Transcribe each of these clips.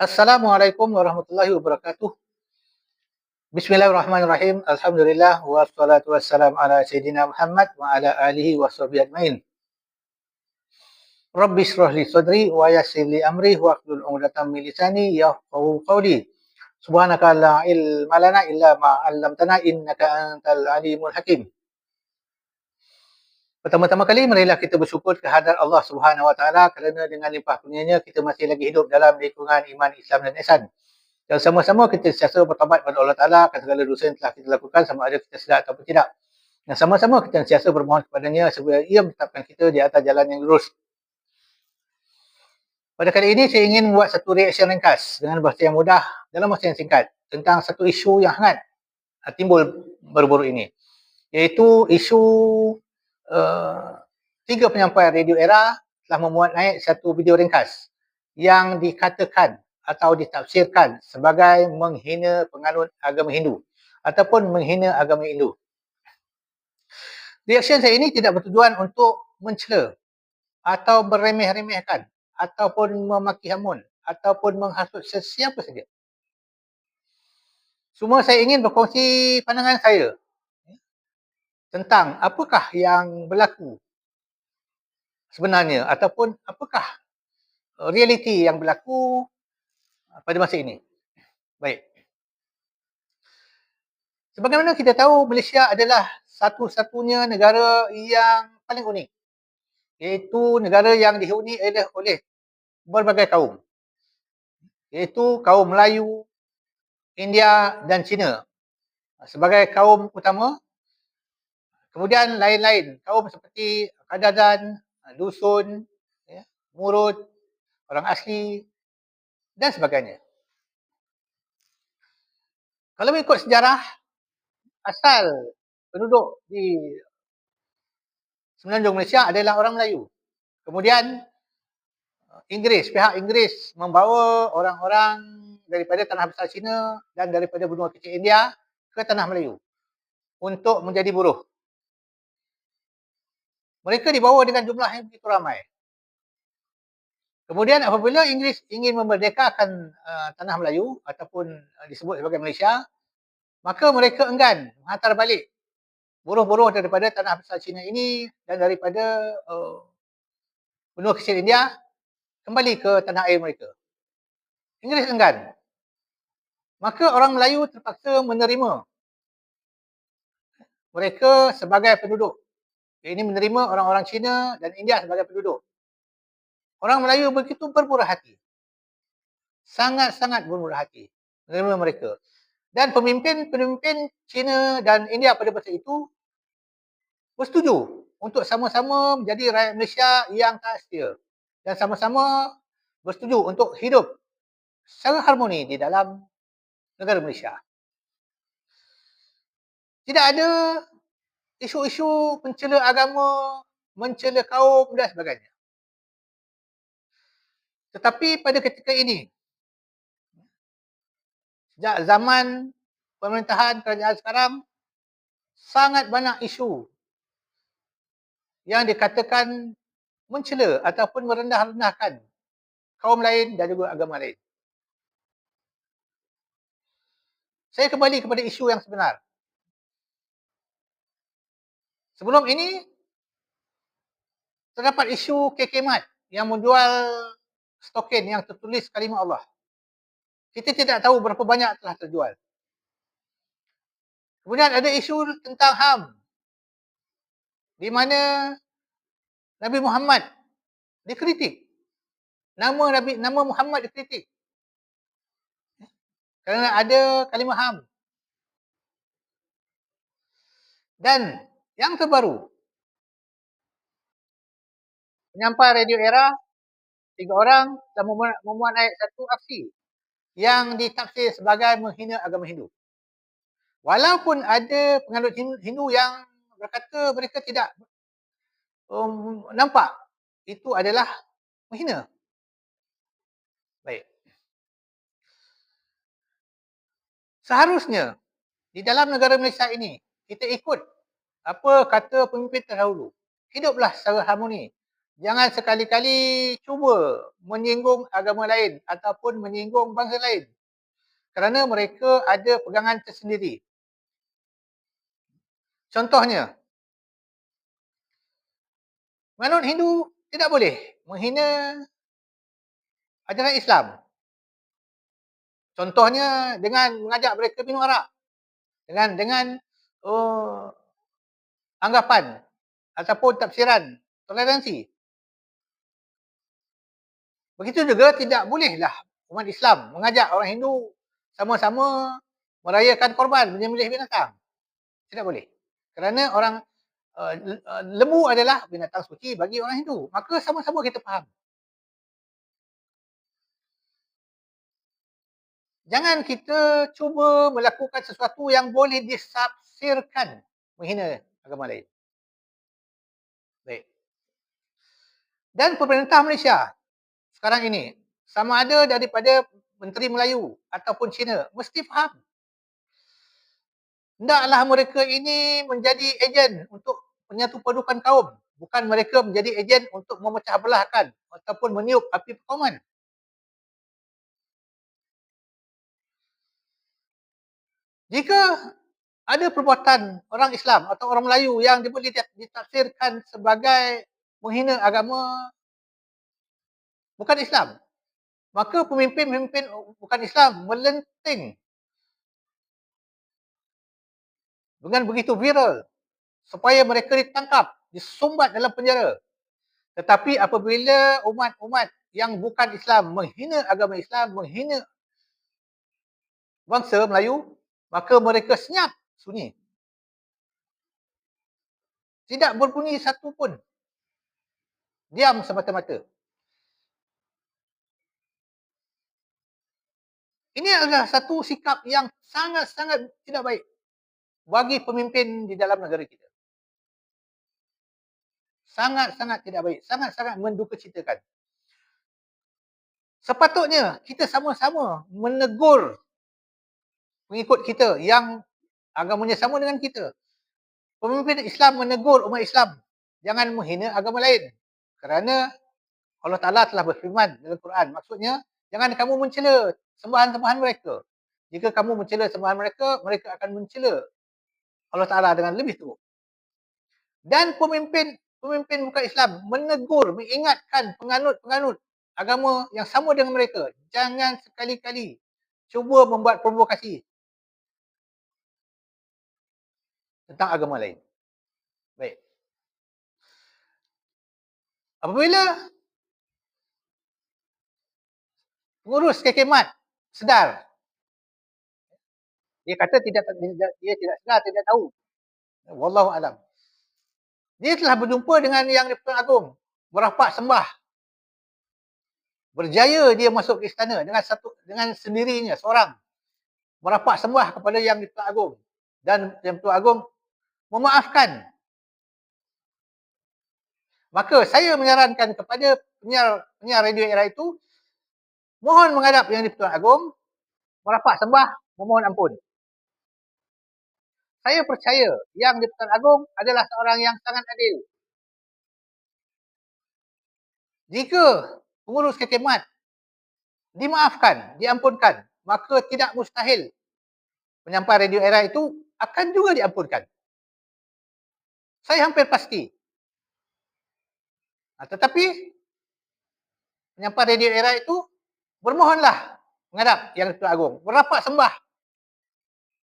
আসসালামু আলাইকুম রহমতুল্লাহি উবরাকাতু বিসমিল্লাহ রহমান রাহিম আলহামদুলিল্লাহ ওয়াসলাত ওয়াসসালাম আলা সাইদিনা মুহাম্মদ ওয়া আলা আলিহি ওয়া সাহবিহি আজমাইন রব্বি ইশরাহ লি সাদরি ওয়া ইয়াসসির লি আমরি ওয়া আহলুল উকদাতাম মিন লিসানি ইয়াফকাহু কওলি সুবহানাকা লা ইলমা লানা ইল্লা মা আল্লামতানা ইন্নাকা আনতাল আলিমুল হাকিম Pertama-tama kali marilah kita bersyukur kehadrat Allah Subhanahu Wa Taala kerana dengan limpah kurnianya kita masih lagi hidup dalam lingkungan iman Islam dan ihsan. Dan sama-sama kita sentiasa bertobat kepada Allah Taala akan segala dosa yang telah kita lakukan sama ada kita sedar ataupun tidak. Dan sama-sama kita sentiasa bermohon kepadanya supaya ia menetapkan kita di atas jalan yang lurus. Pada kali ini saya ingin buat satu reaksi ringkas dengan bahasa yang mudah dalam masa yang singkat tentang satu isu yang hangat timbul baru-baru ini. Iaitu isu uh, tiga penyampai radio era telah memuat naik satu video ringkas yang dikatakan atau ditafsirkan sebagai menghina penganut agama Hindu ataupun menghina agama Hindu. Reaction saya ini tidak bertujuan untuk mencela atau meremeh-remehkan ataupun memaki hamun ataupun menghasut sesiapa saja. Semua saya ingin berkongsi pandangan saya tentang apakah yang berlaku sebenarnya ataupun apakah uh, realiti yang berlaku uh, pada masa ini. Baik. Sebagaimana kita tahu Malaysia adalah satu-satunya negara yang paling unik. Iaitu negara yang dihuni oleh, oleh berbagai kaum. Iaitu kaum Melayu, India dan Cina. Sebagai kaum utama Kemudian lain-lain kaum seperti Kadadan, Dusun, ya, Murut, orang asli dan sebagainya. Kalau mengikut sejarah, asal penduduk di Semenanjung Malaysia adalah orang Melayu. Kemudian Inggeris, pihak Inggeris membawa orang-orang daripada tanah besar Cina dan daripada benua kecil India ke tanah Melayu untuk menjadi buruh mereka dibawa dengan jumlah yang begitu ramai. Kemudian apabila Inggeris ingin memerdekakan uh, tanah Melayu ataupun uh, disebut sebagai Malaysia, maka mereka enggan menghantar balik buruh-buruh daripada tanah besar Cina ini dan daripada uh, benua kecil India kembali ke tanah air mereka. Inggeris enggan. Maka orang Melayu terpaksa menerima mereka sebagai penduduk ini menerima orang-orang Cina dan India sebagai penduduk. Orang Melayu begitu bermurah hati. Sangat-sangat bermurah hati menerima mereka. Dan pemimpin-pemimpin Cina dan India pada masa itu bersetuju untuk sama-sama menjadi rakyat Malaysia yang tak setia. Dan sama-sama bersetuju untuk hidup secara harmoni di dalam negara Malaysia. Tidak ada isu-isu mencela agama, mencela kaum dan sebagainya. Tetapi pada ketika ini, sejak zaman pemerintahan kerajaan sekarang, sangat banyak isu yang dikatakan mencela ataupun merendah-rendahkan kaum lain dan juga agama lain. Saya kembali kepada isu yang sebenar. Sebelum ini, terdapat isu KK Mat yang menjual stokin yang tertulis kalimah Allah. Kita tidak tahu berapa banyak telah terjual. Kemudian ada isu tentang HAM. Di mana Nabi Muhammad dikritik. Nama Nabi nama Muhammad dikritik. Kerana ada kalimah HAM. Dan yang terbaru, penyampai radio era, tiga orang telah memuat, naik satu aksi yang ditafsir sebagai menghina agama Hindu. Walaupun ada penganut Hindu yang berkata mereka tidak um, nampak itu adalah menghina. Baik. Seharusnya di dalam negara Malaysia ini kita ikut apa kata pemimpin terdahulu. Hiduplah secara harmoni jangan sekali-kali cuba menyinggung agama lain ataupun menyinggung bangsa lain. Kerana mereka ada pegangan tersendiri. Contohnya, menurut Hindu tidak boleh menghina ajaran Islam. Contohnya dengan mengajak mereka minum arak. Dengan dengan uh, anggapan ataupun tafsiran toleransi. Begitu juga tidak bolehlah umat Islam mengajak orang Hindu sama-sama merayakan korban menyembelih binatang. Tidak boleh. Kerana orang uh, lembu adalah binatang suci bagi orang Hindu. Maka sama-sama kita faham. Jangan kita cuba melakukan sesuatu yang boleh disafsirkan menghina agama lain. Baik. Dan pemerintah Malaysia sekarang ini sama ada daripada Menteri Melayu ataupun Cina mesti faham. Hendaklah mereka ini menjadi ejen untuk menyatu padukan kaum. Bukan mereka menjadi ejen untuk memecah belahkan ataupun meniup api perkauman. Jika ada perbuatan orang Islam atau orang Melayu yang boleh ditafsirkan sebagai menghina agama bukan Islam, maka pemimpin-pemimpin bukan Islam melenting dengan begitu viral supaya mereka ditangkap, disumbat dalam penjara. Tetapi apabila umat-umat yang bukan Islam menghina agama Islam, menghina bangsa Melayu, maka mereka senyap sunyi. Tidak berbunyi satu pun. Diam semata-mata. Ini adalah satu sikap yang sangat-sangat tidak baik bagi pemimpin di dalam negara kita. Sangat-sangat tidak baik. Sangat-sangat menduka citakan. Sepatutnya kita sama-sama menegur pengikut kita yang agamanya sama dengan kita. Pemimpin Islam menegur umat Islam. Jangan menghina agama lain. Kerana Allah Ta'ala telah berfirman dalam Quran. Maksudnya, jangan kamu mencela sembahan-sembahan mereka. Jika kamu mencela sembahan mereka, mereka akan mencela Allah Ta'ala dengan lebih teruk. Dan pemimpin pemimpin bukan Islam menegur, mengingatkan penganut-penganut agama yang sama dengan mereka. Jangan sekali-kali cuba membuat provokasi tentang agama lain. Baik. Apabila pengurus kekemat sedar. Dia kata tidak dia tidak sedar, tidak tahu. Wallahu alam. Dia telah berjumpa dengan yang di Agung, merapat sembah. Berjaya dia masuk ke istana dengan satu dengan sendirinya seorang. Merapat sembah kepada yang di Agung dan yang Tuan Agung memaafkan. Maka saya menyarankan kepada penyiar penyiar radio era itu mohon menghadap yang di-Pertuan Agong, merapat sembah, memohon ampun. Saya percaya yang di-Pertuan Agong adalah seorang yang sangat adil. Jika pengurus kekemat dimaafkan, diampunkan, maka tidak mustahil penyampai radio era itu akan juga diampunkan. Saya hampir pasti. Nah, tetapi penyampai radio era itu bermohonlah menghadap yang Tuan Agung, berapat sembah,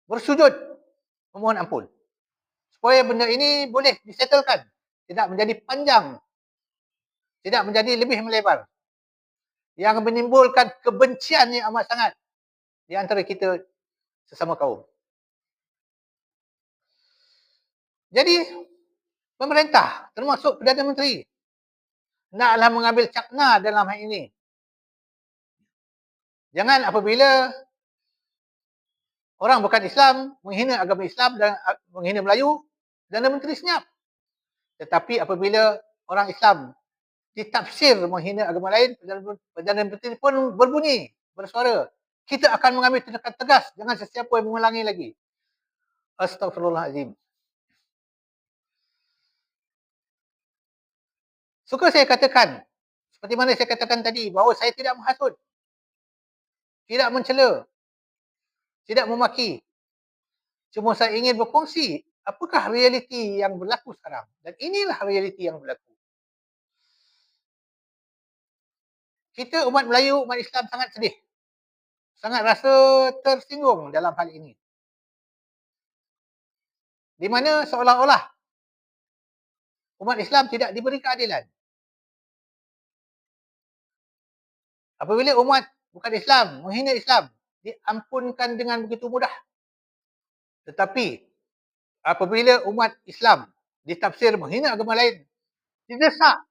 bersujud, memohon ampun. Supaya benda ini boleh disettlekan, tidak menjadi panjang, tidak menjadi lebih melebar. Yang menimbulkan kebencian yang amat sangat di antara kita sesama kaum. Jadi, pemerintah termasuk Perdana Menteri naklah mengambil cakna dalam hal ini Jangan apabila orang bukan Islam menghina agama Islam dan menghina Melayu, dan Menteri senyap. Tetapi apabila orang Islam ditafsir menghina agama lain, Perdana Menteri pun berbunyi, bersuara. Kita akan mengambil tindakan tegas. Jangan sesiapa yang mengulangi lagi. Astagfirullahaladzim. Suka saya katakan, seperti mana saya katakan tadi, bahawa saya tidak menghasut, tidak mencela, tidak memaki. Cuma saya ingin berkongsi apakah realiti yang berlaku sekarang. Dan inilah realiti yang berlaku. Kita umat Melayu, umat Islam sangat sedih. Sangat rasa tersinggung dalam hal ini. Di mana seolah-olah umat Islam tidak diberi keadilan. Apabila umat bukan Islam, menghina Islam, diampunkan dengan begitu mudah. Tetapi apabila umat Islam ditafsir menghina agama lain, didesak,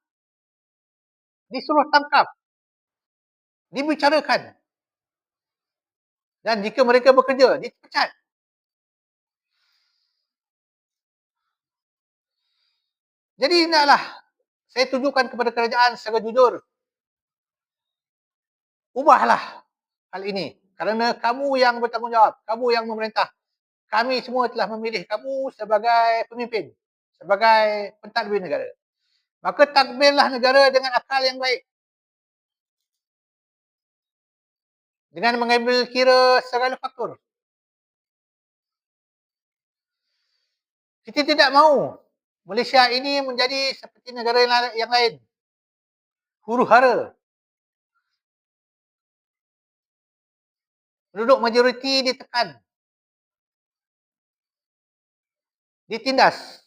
disuruh tangkap, dibicarakan. Dan jika mereka bekerja, dipecat. Jadi hendaklah saya tujukan kepada kerajaan secara jujur ubahlah hal ini. Kerana kamu yang bertanggungjawab, kamu yang memerintah. Kami semua telah memilih kamu sebagai pemimpin, sebagai pentadbir negara. Maka takbirlah negara dengan akal yang baik. Dengan mengambil kira segala faktor. Kita tidak mahu Malaysia ini menjadi seperti negara yang lain. Huru Penduduk majoriti ditekan. Ditindas.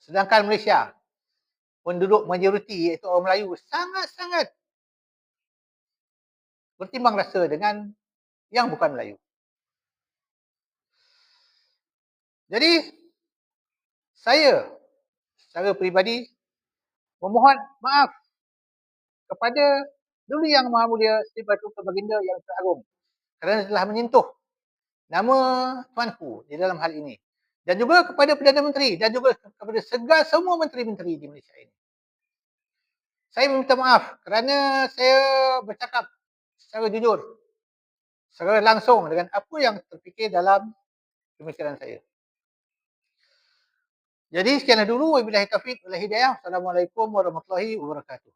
Sedangkan Malaysia, penduduk majoriti iaitu orang Melayu sangat-sangat bertimbang rasa dengan yang bukan Melayu. Jadi, saya secara peribadi memohon maaf kepada Duli Yang Maha Mulia Sri Batu Baginda yang teragung kerana telah menyentuh nama tuanku di dalam hal ini. Dan juga kepada Perdana Menteri dan juga kepada segala semua menteri-menteri di Malaysia ini. Saya minta maaf kerana saya bercakap secara jujur, secara langsung dengan apa yang terfikir dalam pemikiran saya. Jadi sekian dulu. Wabillahi taufiq wal hidayah. Assalamualaikum warahmatullahi wabarakatuh.